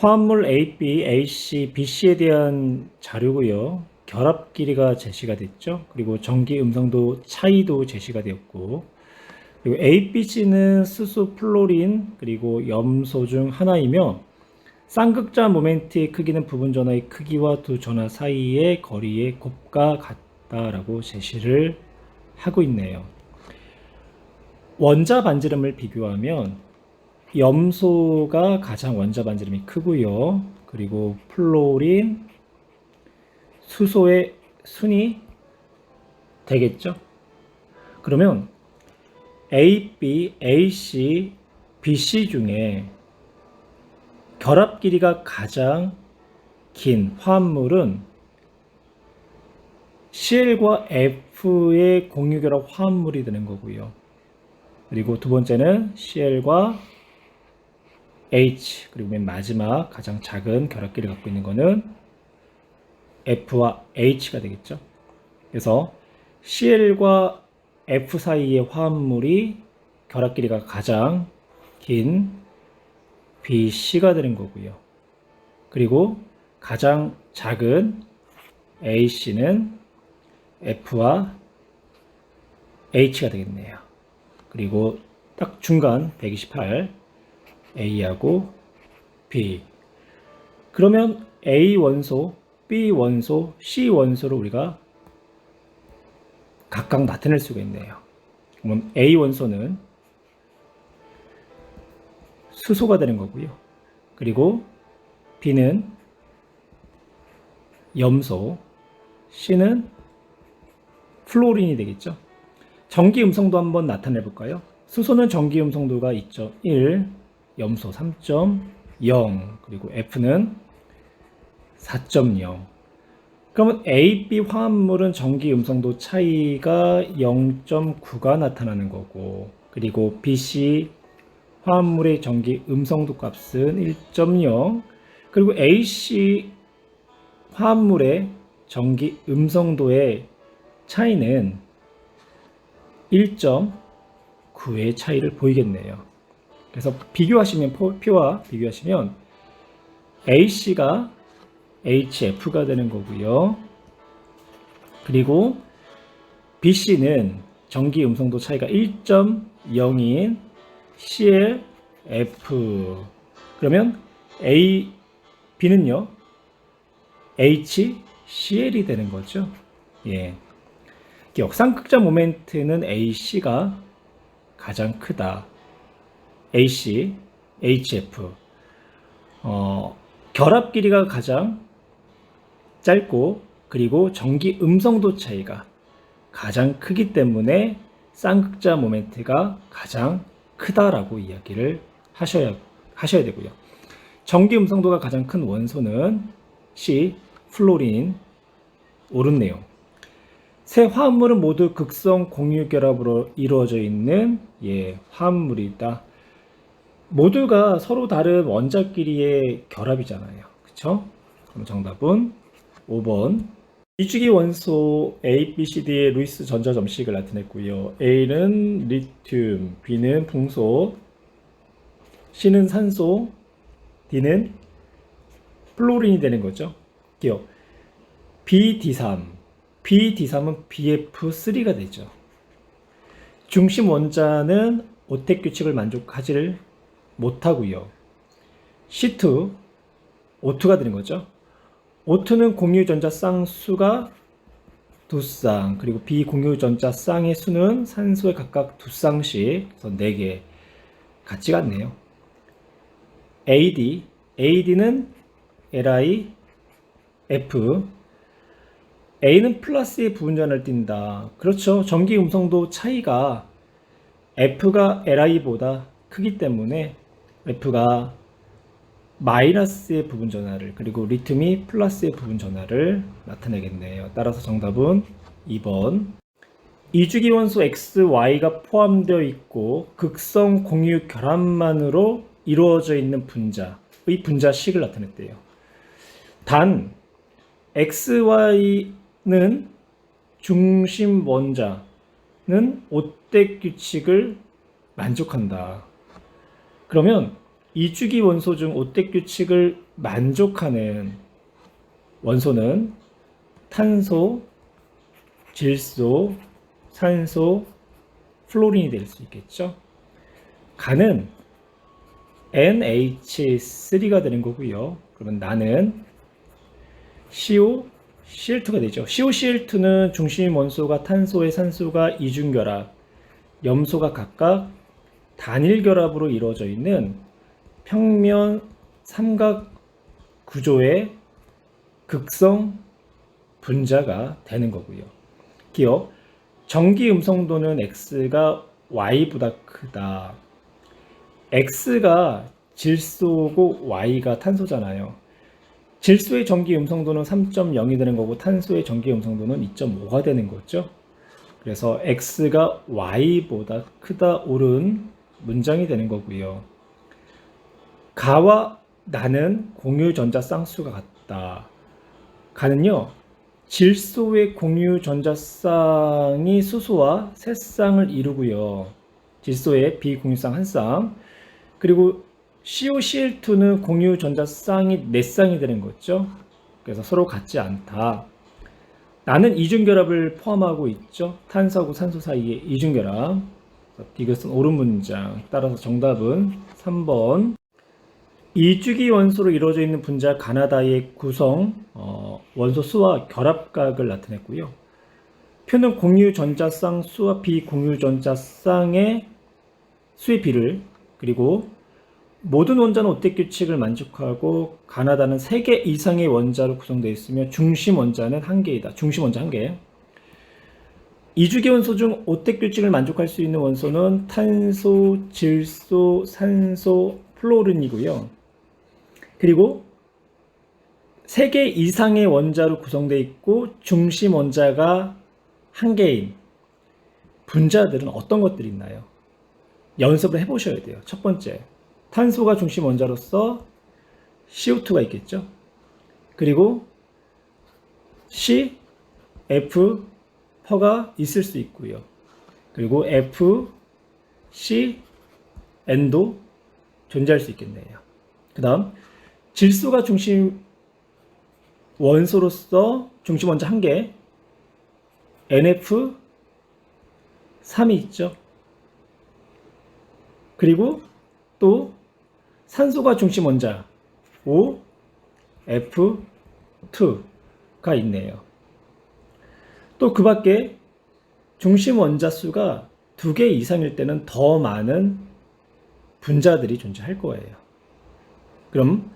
화합물 AB, AC, BC에 대한 자료고요. 결합 길이가 제시가 됐죠. 그리고 전기 음성도 차이도 제시가 되었고 그리고 ABC는 수소 플로린 그리고 염소 중 하나이며 쌍극자 모멘트의 크기는 부분 전하의 크기와 두 전하 사이의 거리의 곱과 같다라고 제시를 하고 있네요. 원자 반지름을 비교하면 염소가 가장 원자 반지름이 크고요. 그리고 플로린, 수소의 순이 되겠죠. 그러면 A, B, AC, BC 중에 결합 길이가 가장 긴 화합물은 CL과 F의 공유 결합 화합물이 되는 거고요. 그리고 두 번째는 CL과 H 그리고 맨 마지막 가장 작은 결합 길이를 갖고 있는 거는 F와 H가 되겠죠. 그래서 CL과 F 사이의 화합물이 결합 길이가 가장 긴 BC가 되는 거고요. 그리고 가장 작은 AC는 F와 H가 되겠네요. 그리고 딱 중간 128 A하고 B. 그러면 A 원소, B 원소, C 원소를 우리가 각각 나타낼 수가 있네요. 그러면 A 원소는 수소가 되는 거고요. 그리고 B는 염소, C는 플로린이 되겠죠. 전기 음성도 한번 나타내 볼까요? 수소는 전기 음성도가 있죠. 1, 염소 3.0, 그리고 F는 4.0. 그러면 A, B 화합물은 전기 음성도 차이가 0.9가 나타나는 거고, 그리고 B, C 화합물의 전기 음성도 값은 1.0, 그리고 AC 화합물의 전기 음성도의 차이는 1.9의 차이를 보이겠네요. 그래서 비교하시면 표와 비교하시면 AC가 HF가 되는 거고요. 그리고 BC는 전기 음성도 차이가 1.0인 CLF 그러면 A, B는요 HCL이 되는 거죠. 예. 역상극자 모멘트는 AC가 가장 크다. AC, HF. 어, 결합 길이가 가장 짧고 그리고 전기 음성도 차이가 가장 크기 때문에 쌍극자 모멘트가 가장 크다라고 이야기를 하셔야 하셔야 되고요. 전기 음성도가 가장 큰 원소는 C 플로린 옳은 세 화합물은 모두 극성 공유 결합으로 이루어져 있는 예, 화합물이다. 모두가 서로 다른 원자끼리의 결합이잖아요. 그쵸? 그럼 정답은 5번. 이주기 원소 A, B, C, D의 루이스 전자 점식을 나타냈고요. A는 리튬, B는 풍소, C는 산소, D는 플로린이 되는 거죠. 기억. BD3. BD3은 BF3가 되죠. 중심 원자는 오택 규칙을 만족하지를 못하고요. C2, O2가 되는 거죠. O2는 공유전자 쌍수가 두 쌍, 그리고 비공유전자 쌍의 수는 산소에 각각 두 쌍씩, 그래서 4개. 같이 같네요. AD, AD는 Li, F, A는 플러스의 부분전을 띈다. 그렇죠. 전기 음성도 차이가 F가 Li보다 크기 때문에 F가 마이너스의 부분 전하를 그리고 리튬이 플러스의 부분 전하를 나타내겠네요. 따라서 정답은 2번. 이주기 원소 XY가 포함되어 있고 극성 공유 결합만으로 이루어져 있는 분자의 분자식을 나타냈대요. 단 XY는 중심 원자는 오대 규칙을 만족한다. 그러면 이주기 원소 중 오택 규칙을 만족하는 원소는 탄소, 질소, 산소, 플로린이 될 수 있겠죠. 가는 NH3가 되는 거고요. 그러면 나는 CO, Cl2가 되죠. COCl2는 중심 원소가 탄소의 산소가 이중결합, 염소가 각각 단일 결합으로 이루어져 있는 평면 삼각 구조의 극성 분자가 되는 거고요. 기억 전기 음성도는 x가 y보다 크다. x가 질소고 y가 탄소잖아요. 질소의 전기 음성도는 3.0이 되는 거고 탄소의 전기 음성도는 2.5가 되는 거죠. 그래서 x가 y보다 크다 옳은 문장이 되는 거고요. 가와 나는 공유 전자 쌍수가 같다. 가는요. 질소의 공유 전자 쌍이 수소와 세 쌍을 이루고요. 질소의 비공유쌍 한 쌍. 그리고 COCl2는 공유 전자 쌍이 네 쌍이 되는 거죠. 그래서 서로 같지 않다. 나는 이중결합을 포함하고 있죠. 탄소하고 산소 사이의 이중결합. 이것은 옳은 문장. 따라서 정답은 3번. 이주기 원소로 이루어져 있는 분자 가나다의 구성 어, 원소 수와 결합각을 나타냈고요. 표는 공유 전자쌍 수와 비공유 전자쌍의 수의 비를 그리고 모든 원자는 오택 규칙을 만족하고 가나다는 3개 이상의 원자로 구성되어 있으며 중심 원자는 1개이다. 중심 원자 1개. 이주기 원소 중 오택 규칙을 만족할 수 있는 원소는 탄소, 질소, 산소, 플로린이고요. 그리고 3개 이상의 원자로 구성되어 있고 중심 원자가 한 개인 분자들은 어떤 것들이 있나요? 연습을 해보셔야 돼요. 첫 번째, 탄소가 중심 원자로서 CO2가 있겠죠. 그리고 C, F, 퍼가 있을 수 있고요. 그리고 F, C, N도 존재할 수 있겠네요. 그 다음 질소가 중심 원소로서 중심 원자 한 개, NF 3이 있죠. 그리고 또 산소가 중심 원자 O, F2가 있네요. 또 그 밖에 중심 원자 수가 두 개 이상일 때는 더 많은 분자들이 존재할 거예요. 그럼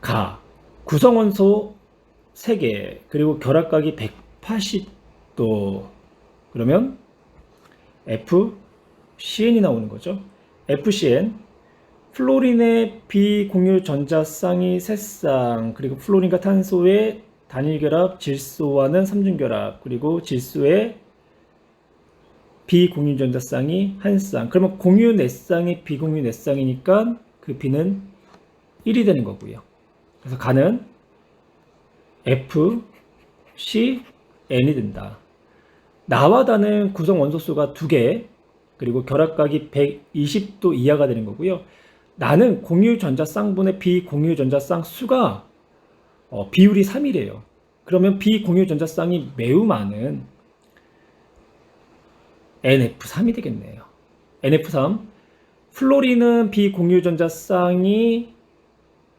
가, 구성원소 3개, 그리고 결합각이 180도. 그러면 FCN이 나오는 거죠. FCN. 플로린의 비공유 전자쌍이 3쌍, 그리고 플로린과 탄소의 단일 결합, 질소와는 삼중 결합, 그리고 질소의 비공유 전자쌍이 한 쌍. 그러면 공유 4쌍이 비공유 4쌍이니까 그 비는 1이 되는 거고요. 그래서 가는 F, C, N이 된다. 나와 다는 구성 원소수가 두 개, 그리고 결합각이 120도 이하가 되는 거고요. 나는 공유 전자쌍분의 비공유 전자쌍 수가 어, 비율이 3이래요. 그러면 비공유 전자쌍이 매우 많은 NF3이 되겠네요. NF3. 플로린은 비공유 전자쌍이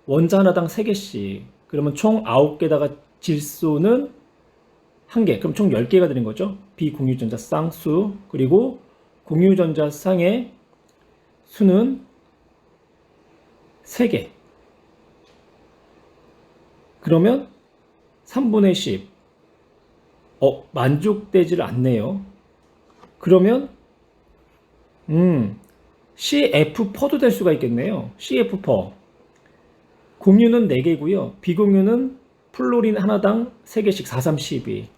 원자 하나당 3개씩. 그러면 총 9개다가 질소는 1개. 그럼 총 10개가 되는 거죠. 비공유전자 쌍수. 그리고 공유전자 쌍의 수는 3개. 그러면 3분의 10. 어, 만족되질 않네요. 그러면, 음, CF4도 될 수가 있겠네요. CF4. 공유는 4개고요. 비공유는 플로린 하나당 3개씩 4, 3, 12.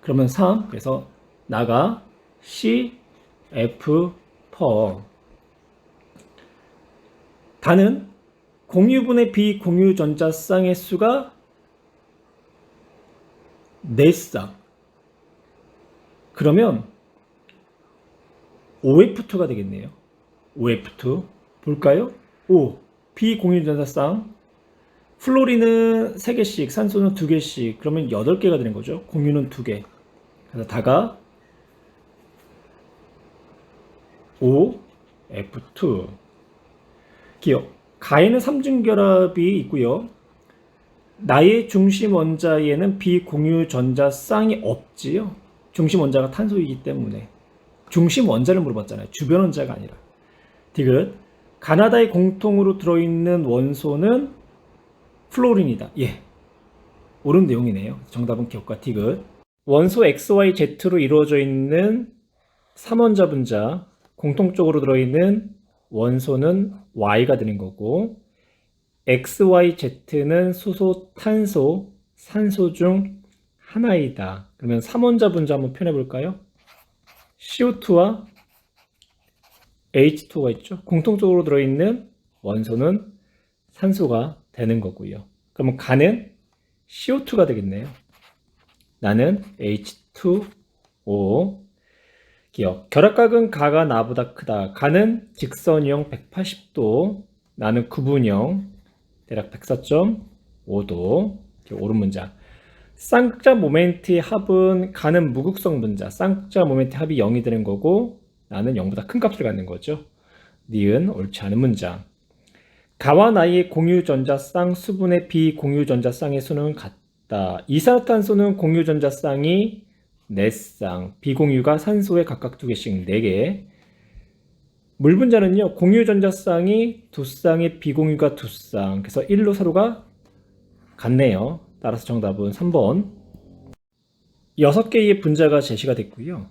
그러면 3. 그래서 나가 C, F, 퍼. 단은 공유분의 비공유 전자 쌍의 수가 4쌍. 그러면 OF2가 되겠네요. OF2. 볼까요? O 비공유전자 쌍 플로린은 3개씩 산소는 2개씩 그러면 8개가 되는 거죠 공유는 2개 그래서 다가 O F2 기억 가에는 삼중결합이 있고요 나의 중심 원자에는 비공유 전자 쌍이 없지요. 중심 원자가 탄소이기 때문에 중심 원자를 물어봤잖아요. 주변 원자가 아니라. 디귿 가나다에 공통으로 들어있는 원소는 플로린이다. 예. 옳은 내용이네요. 정답은 기억과 디귿. 원소 XYZ로 이루어져 있는 3원자 분자 공통적으로 들어있는 원소는 Y가 되는 거고 XYZ는 수소, 탄소, 산소 중 하나이다. 그러면 3원자 분자 한번 표현해 볼까요? CO2와 H2가 있죠. 공통적으로 들어있는 원소는 산소가 되는 거고요. 그러면 가는 CO2가 되겠네요. 나는 H2O. 기억. 결합각은 가가 나보다 크다. 가는 직선형 180도. 나는 구분형 대략 104.5도. 옳은 문자. 쌍극자 모멘트의 합은 가는 무극성 분자. 쌍극자 모멘트 합이 0이 되는 거고 나는 0보다 큰 값을 갖는 거죠. 니은 옳지 않은 문장. 가와 나의 공유전자 쌍 수분의 비공유전자 쌍의 수는 같다. 이산화탄소는 공유전자 쌍이 4쌍, 비공유가 산소에 각각 2개씩 4개. 물 분자는요, 공유전자쌍이 2쌍에 비공유가 2쌍. 그래서 1로 서로가 같네요. 따라서 정답은 3번. 6개의 분자가 제시가 됐고요.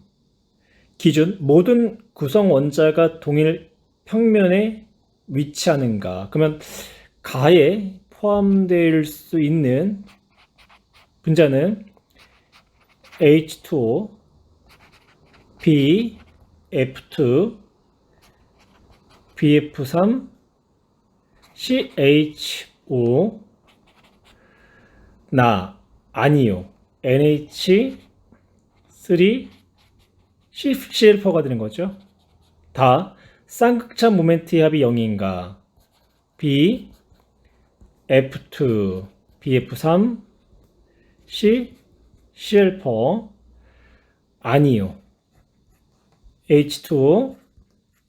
기준 모든 구성 원자가 동일 평면에 위치하는가? 그러면 가에 포함될 수 있는 분자는 H2O, B, F2, BF3, CHO, 나, 아니요, NH3, CCl4가 되는 거죠. 다 쌍극차 모멘트의 합이 0인가? B, F2, BF3, C, CL4 아니요. H2O,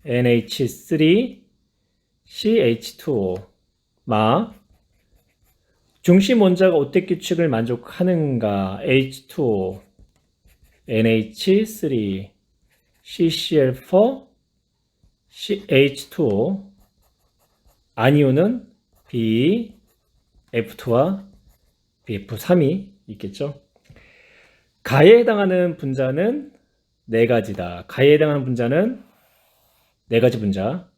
NH3, CH2O 마 중심 원자가 오택 규칙을 만족하는가? H2O, NH3, CCl4, CH2O 아니오는 B, F2와 BF3이 있겠죠. 가에 해당하는 분자는 네 가지다. 가에 해당하는 분자는 네 가지 분자.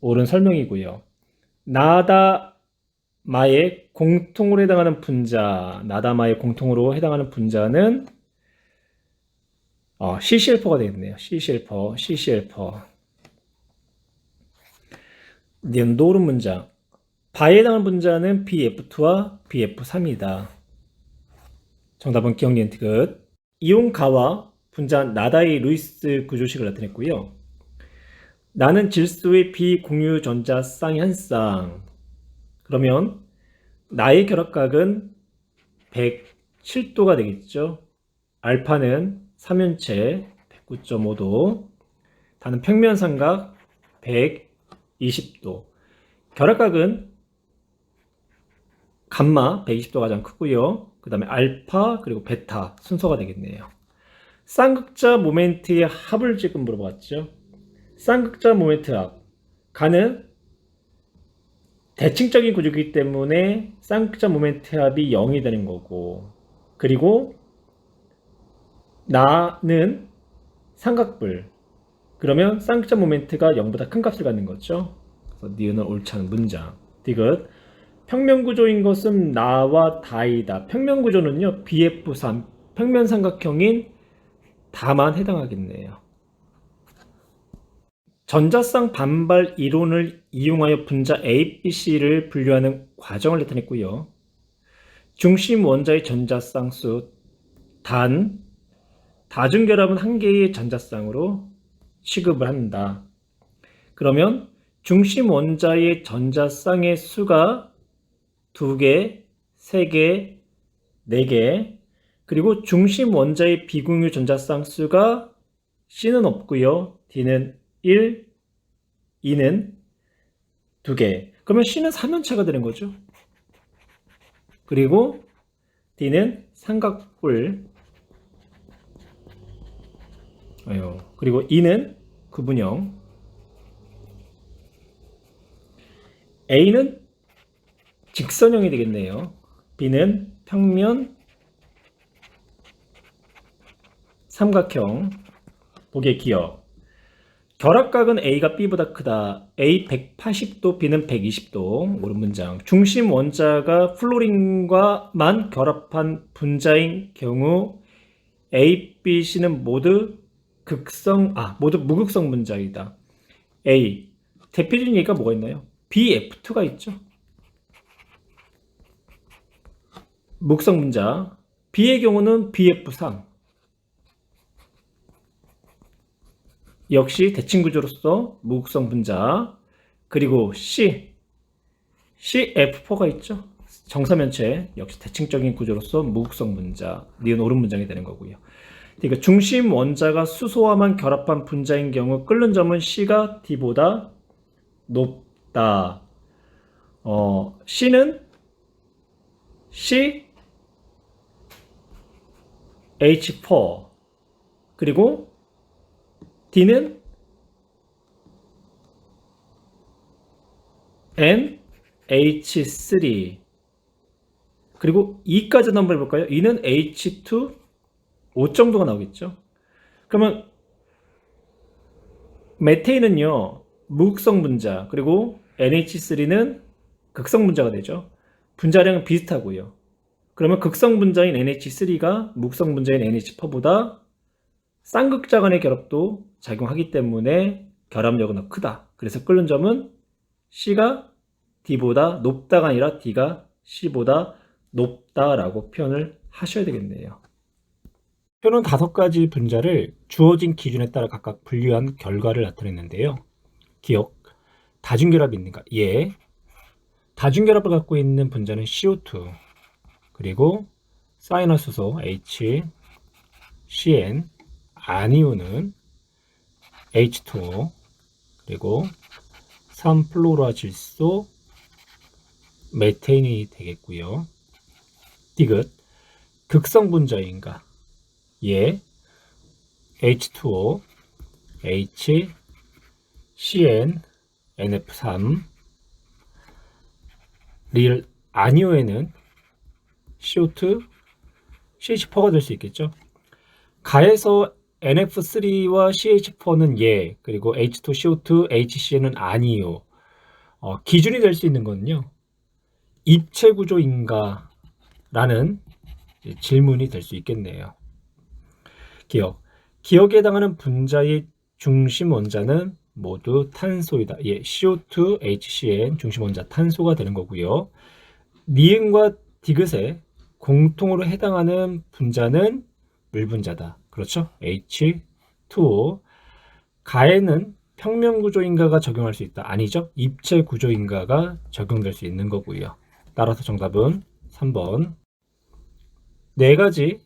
옳은 설명이고요. 나다 마의 공통으로 해당하는 분자, 나다마의 공통으로 해당하는 분자는 어, CCL4가 되겠네요. CCL4, CCL4. 노른 문장. 바에 해당하는 분자는 BF2와 BF3이다. 정답은 기억 니은 티귿. 이온 가와 분자 나다의 루이스 구조식을 나타냈고요. 나는 질소의 비공유 전자 쌍이 한 쌍. 그러면 나의 결합각은 107도가 되겠죠. 알파는 3연체 109.5도. 다는 평면 삼각 120도. 결합각은 감마 120도 가장 크고요. 그 다음에 알파 그리고 베타 순서가 되겠네요. 쌍극자 모멘트의 합을 지금 물어봤죠. 쌍극자 모멘트 합. 가는 대칭적인 구조이기 때문에 쌍극자 모멘트 합이 0이 되는 거고 그리고 나는 삼각불 그러면 쌍극자 모멘트가 0보다 큰 값을 갖는 거죠. 그래서 니은은 옳지 않은 문장. 디귿 평면 구조인 것은 나와 다이다. 평면 구조는요, BF3, 평면 삼각형인 다만 해당하겠네요. 전자쌍 반발 이론을 이용하여 분자 A, B, C를 분류하는 과정을 나타냈고요. 중심 원자의 전자쌍 수 단, 다중결합은 한 개의 전자쌍으로 취급을 한다. 그러면 중심 원자의 전자쌍의 수가 2개, 3개, 4개, 그리고 중심 원자의 비공유 전자쌍 수가 C는 없고요. D는 1, E는 2개. 그러면 C는 삼연체가 되는 거죠. 그리고 D는 삼각뿔. 아유, 그리고 E는 구분형. A는 직선형이 되겠네요. B는 평면 삼각형. 보기에 기억. 결합각은 A가 B보다 크다. A 180도, B는 120도. 옳은 문장. 중심 원자가 플로린과만 결합한 분자인 경우 A, B, C는 모두 극성, 아, 모두 무극성 분자이다. A. 대표적인 얘기가 뭐가 있나요? BF2가 있죠. 무극성 분자. B의 경우는 BF3. 역시 대칭 구조로서 무극성 분자. 그리고 C. CF4가 있죠. 정사면체 역시 대칭적인 구조로서 무극성 분자. 니은 옳은 문장이 되는 거고요. 그러니까 중심 원자가 수소와만 결합한 분자인 경우 끓는 점은 C가 D보다 높다. 어, C는 C H4 그리고 D는 NH3 그리고 E까지 한번 해볼까요? E는 H2 5 정도가 나오겠죠. 그러면 메테인은요 무극성 분자 그리고 NH3는 극성 분자가 되죠. 분자량은 비슷하고요. 그러면 극성 분자인 NH3가 무극성 분자인 NH4보다 쌍극자 간의 결합도 작용하기 때문에 결합력은 더 크다. 그래서 끓는 점은 C가 D보다 높다가 아니라 D가 C보다 높다라고 표현을 하셔야 되겠네요. 표는 다섯 가지 분자를 주어진 기준에 따라 각각 분류한 결과를 나타냈는데요. 기억, 다중결합이 있는가? 예. 다중결합을 갖고 있는 분자는 CO2, 그리고 사이너수소 H, CN, 아니오는 H2O, 그리고 3플로라 질소, 메테인이 되겠고요. 디귿, 극성 분자인가? 예, H2O, H, CN, NF3, 릴 아니오에는 CO2, CH4가 될 수 있겠죠. 가에서 NF3와 CH4는 예, 그리고 H2, CO2, HCN은 아니요. 어, 기준이 될 수 있는 거는요. 입체 구조인가? 라는 질문이 될 수 있겠네요. 기억. 기억에 해당하는 분자의 중심 원자는 모두 탄소이다. 예, CO2, HCN 중심 원자 탄소가 되는 거고요. 니은과 디귿에 공통으로 해당하는 분자는 물 분자다. 그렇죠? H2O. 가에는 평면 구조인가가 적용할 수 있다. 아니죠? 입체 구조인가가 적용될 수 있는 거고요. 따라서 정답은 3번. 네 가지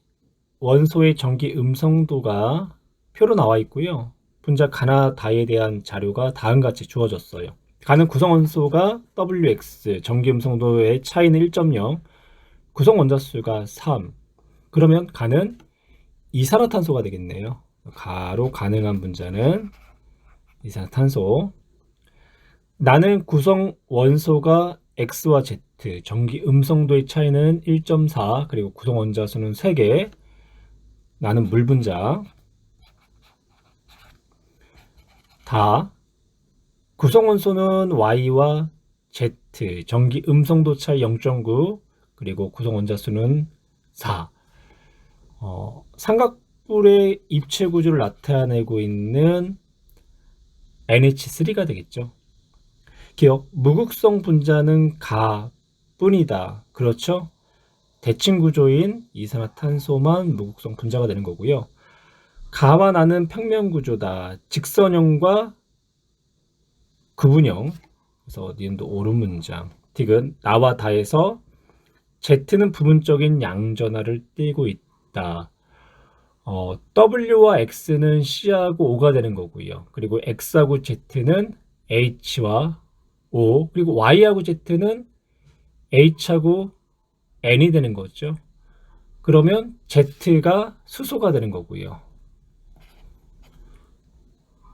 원소의 전기 음성도가 표로 나와 있고요. 분자 가나 다에 대한 자료가 다음과 같이 주어졌어요. 가는 구성 원소가 WX, 전기 음성도의 차이는 1.0, 구성 원자 수가 3. 그러면 가는 이산화탄소가 되겠네요. 가로 가능한 분자는 이산화탄소. 나는 구성 원소가 X와 Z, 전기 음성도의 차이는 1.4, 그리고 구성 원자 수는 3개. 나는 물 분자. 다 구성 원소는 Y와 Z, 전기 음성도 차이 0.9, 그리고 구성 원자 수는 4. 어, 삼각뿔의 입체 구조를 나타내고 있는 NH3가 되겠죠. 기억, 무극성 분자는 가뿐이다. 그렇죠? 대칭 구조인 이산화탄소만 무극성 분자가 되는 거고요. 가와 나는 평면 구조다. 직선형과 구분형. 그래서 니은도 옳은 문장. 틱은 나와 다에서 Z는 부분적인 양전화를 띠고 있다. 어, W와 X는 C하고 O가 되는 거고요. 그리고 X하고 Z는 H와 O, 그리고 Y하고 Z는 H하고 N이 되는 거죠. 그러면 Z가 수소가 되는 거고요.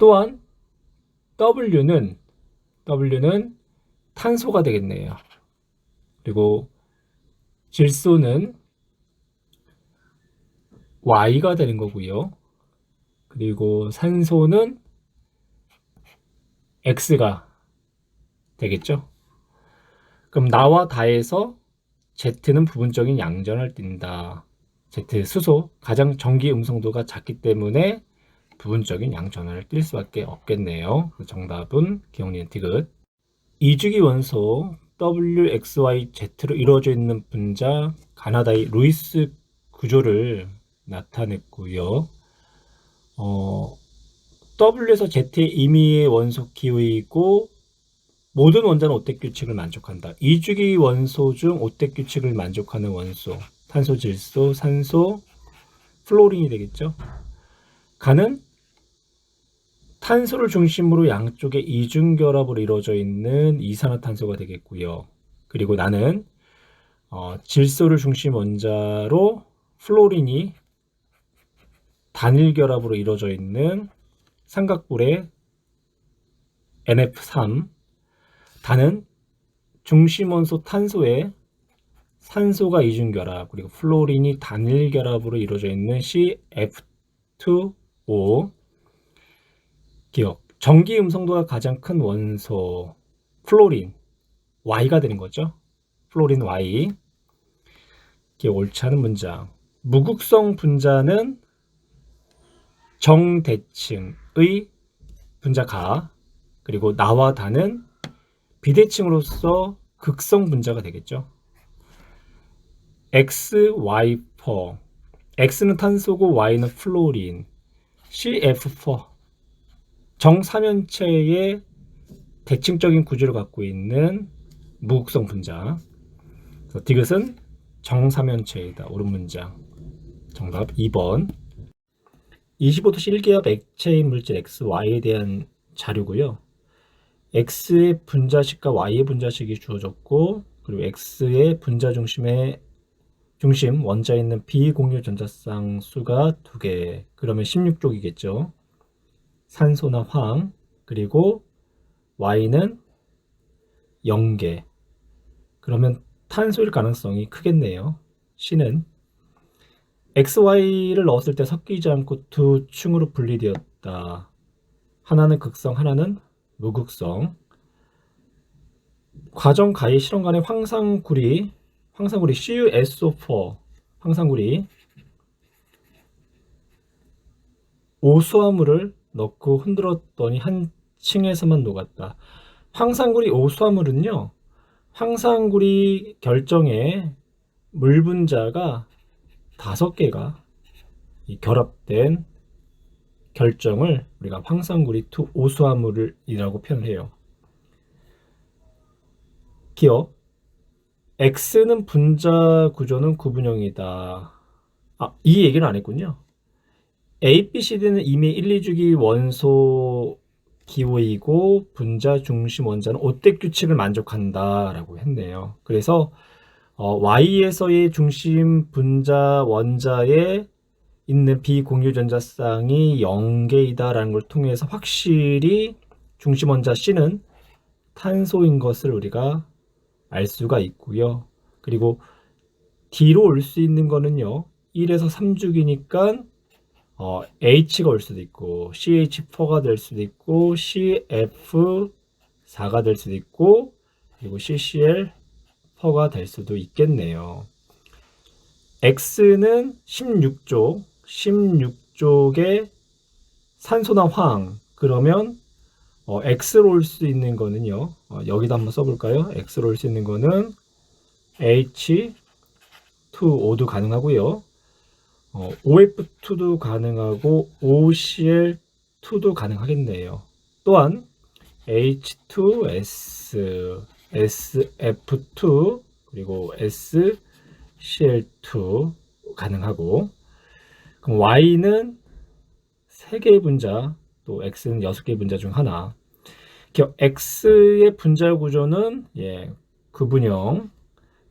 또한 W는 W는 탄소가 되겠네요. 그리고 질소는 Y가 되는 거고요. 그리고 산소는 X가 되겠죠. 그럼 나와 다에서 Z는 부분적인 양전을 띈다. Z 수소 가장 전기 음성도가 작기 때문에 부분적인 양전을 띌 수밖에 없겠네요. 정답은 기억니은 디귿. 이주기 원소 WXYZ로 이루어져 있는 분자 가나다의 루이스 구조를 나타냈고요. 어, W에서 Z의 임의의 원소 기호이고 모든 원자는 오택 규칙을 만족한다. 이주기 원소 중 오택 규칙을 만족하는 원소 탄소, 질소, 산소, 플로린이 되겠죠. 가는 탄소를 중심으로 양쪽에 이중 결합으로 이루어져 있는 이산화탄소가 되겠고요. 그리고 나는 어, 질소를 중심 원자로 플로린이 단일 결합으로 이루어져 있는 삼각불의 NF3 단은 중심 원소 탄소에 산소가 이중 결합 그리고 플로린이 단일 결합으로 이루어져 있는 CF2O 기억. 전기 음성도가 가장 큰 원소 플로린 Y가 되는 거죠. 플로린 Y. 기억 옳지 않은 문장. 무극성 분자는 정대칭의 분자가 그리고 나와 다는 비대칭으로서 극성 분자가 되겠죠. X, Y4 X는 탄소고 Y는 플로린. CF4 정사면체의 대칭적인 구조를 갖고 있는 무극성 분자. 디귿은 정사면체이다. 옳은 문장. 정답 2번 25도씨 1기압 액체인 물질 XY에 대한 자료고요. X의 분자식과 Y의 분자식이 주어졌고 그리고 X의 분자 중심의 중심 원자에 있는 비공유 전자쌍 수가 두 개. 그러면 16쪽이겠죠. 산소나 황 그리고 Y는 0개. 그러면 탄소일 가능성이 크겠네요. C는 XY를 넣었을 때 섞이지 않고 두 층으로 분리되었다. 하나는 극성, 하나는 무극성. 과정 가히 실험 간의 황상구리, 황상구리 CuSO4, 황상구리 오수화물을 넣고 흔들었더니 한 층에서만 녹았다. 황상구리 오수화물은요, 황상구리 결정에 물 분자가 다섯 개가 결합된 결정을 우리가 황산구리 투 오수화물이라고 표현을 해요. 기억 X는 분자 구조는 구분형이다. 아, 이 얘기는 안 했군요. A, B, C, D는 이미 1, 2주기 원소 기호이고 분자 중심 원자는 오택 규칙을 만족한다라고 했네요. 그래서 어, Y에서의 중심 분자 원자에 있는 비공유 전자쌍이 0개이다라는 걸 통해서 확실히 중심 원자 C는 탄소인 것을 우리가 알 수가 있고요. 그리고 D로 올 수 있는 거는요. 1에서 3주기니까 어, H가 올 수도 있고 CH4가 될 수도 있고 CF4가 될 수도 있고 그리고 CCl 퍼가 될 수도 있겠네요. X는 16쪽, 16쪽에 산소나 황, 그러면 어, X로 올 수 있는 거는요. 어, 여기다 한번 써볼까요? X로 올 수 있는 거는 H2O도 가능하고요. 어, OF2도 가능하고 OCl2도 가능하겠네요. 또한 H2S, SF2 그리고 SCl2 가능하고 그럼 Y는 3개의 분자 또 X는 6개의 분자 중 하나 겨- X의 분자 구조는 예, 구분형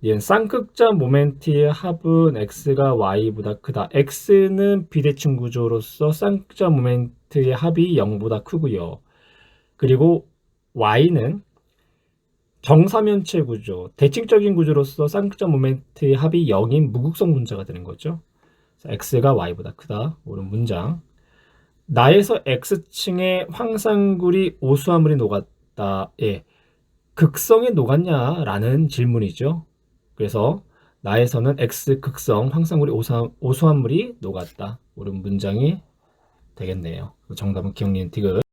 얘는 쌍극자 모멘트의 합은 X가 Y보다 크다. X는 비대칭 구조로서 쌍극자 모멘트의 합이 0보다 크고요. 그리고 Y는 정사면체 구조, 대칭적인 구조로서 쌍극자 모멘트의 합이 0인 무극성 분자가 되는 거죠. X가 Y보다 크다. 옳은 문장. 나에서 X층의 황산굴이 오수화물이 녹았다. 예. 극성에 녹았냐라는 질문이죠. 그래서 나에서는 X 극성 황산굴이 오수화, 오수화물이 녹았다. 옳은 문장이 되겠네요. 정답은 기억니은 티귿.